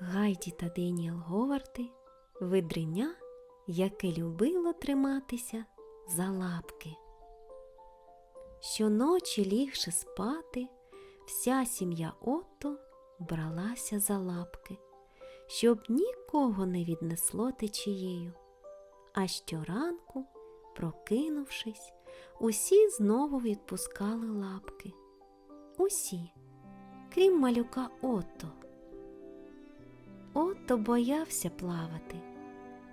Гайді та Деніел Говарди видриня, яке любило триматися за лапки. Щоночі лігши спати, вся сім'я Отто бралася за лапки, щоб нікого не віднесло течією. А щоранку, прокинувшись, усі знову відпускали лапки. Усі, крім малюка Отто. Отто боявся плавати.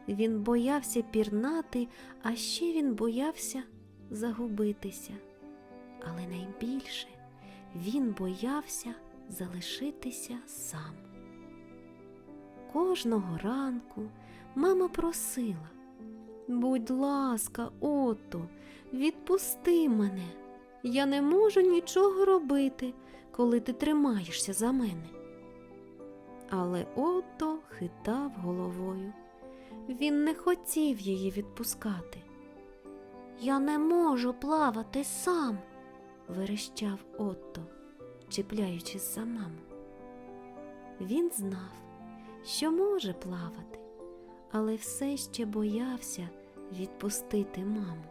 Він боявся пірнати, а ще він боявся загубитися. Але найбільше він боявся залишитися сам. Кожного ранку мама просила Будь ласка, Отто, відпусти мене. Я не можу нічого робити, коли ти тримаєшся за мене. Але Отто хитав головою. Він не хотів її відпускати. Я не можу плавати сам, верещав Отто, чіпляючись за маму. Він знав, що може плавати, але все ще боявся відпустити маму.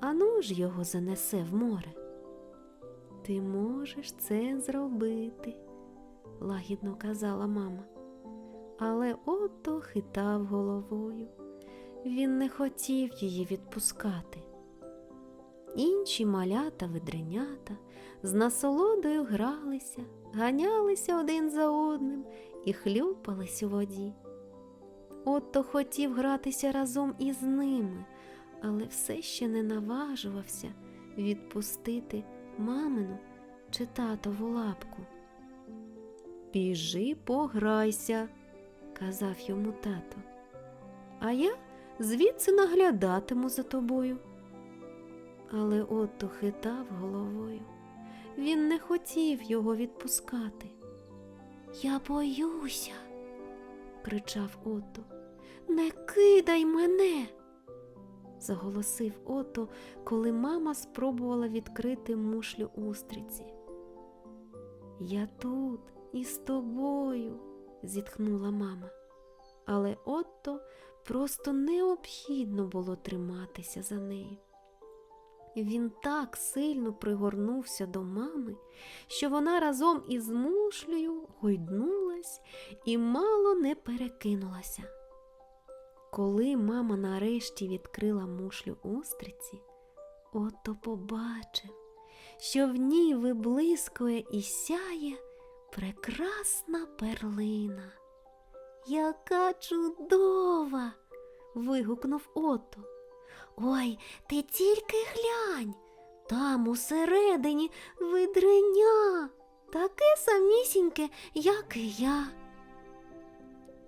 Ану ж його занесе в море. Ти можеш це зробити, лагідно казала мама. Але Отто хитав головою. Він не хотів її відпускати. Інші малята ведренята з насолодою гралися, ганялися один за одним і хлюпались у воді. Отто хотів гратися разом із ними, але все ще не наважувався відпустити мамину чи татову лапку. Біжи, пограйся, казав йому тато, а я звідси наглядатиму за тобою. Але Отто хитав головою. Він не хотів його відпускати. Я боюся, кричав Отто. Не кидай мене. заголосив Отто, коли мама спробувала відкрити мушлю устриці. Я тут із тобою, зітхнула мама. Але Отто просто необхідно було триматися за нею. Він так сильно пригорнувся до мами, що вона разом із мушлею гойднулась і мало не перекинулася. Коли мама нарешті відкрила мушлю устриці, Отто побачив, що в ній виблискує і сяє прекрасна перлина. Яка чудова. вигукнув Отто. Ой, ти тільки глянь. Там усередині видреня, таке самісіньке, як і я.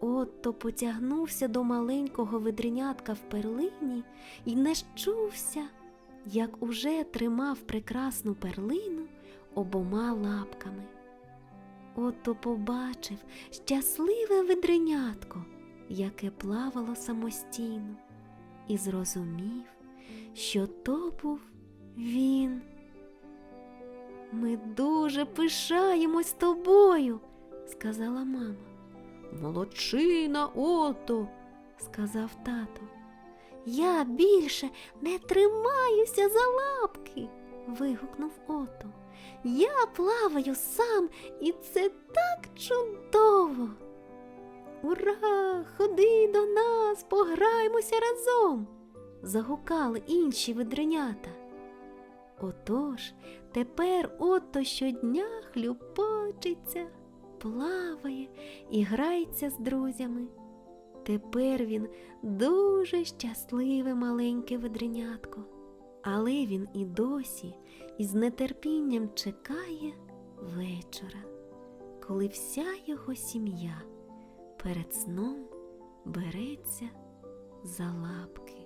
Отто потягнувся до маленького видренятка в перлині і не щувся, як уже тримав прекрасну перлину обома лапками. Отто побачив щасливе видренятко, яке плавало самостійно, і зрозумів, що то був він. Ми дуже пишаємось тобою, сказала мама. Молодчина, Ото, сказав тато. Я більше не тримаюся за лапки. Вигукнув Ото. Я плаваю сам, і це так чудово. Ура! Ходи до нас, пограємося разом. загукали інші ведренята. Отож, тепер ото щодня хлюпочеться, плаває і грається з друзями. Тепер він дуже щасливе маленьке ведренятко, але він і досі із нетерпінням чекає вечора, коли вся його сім'я перед сном береться за лапки.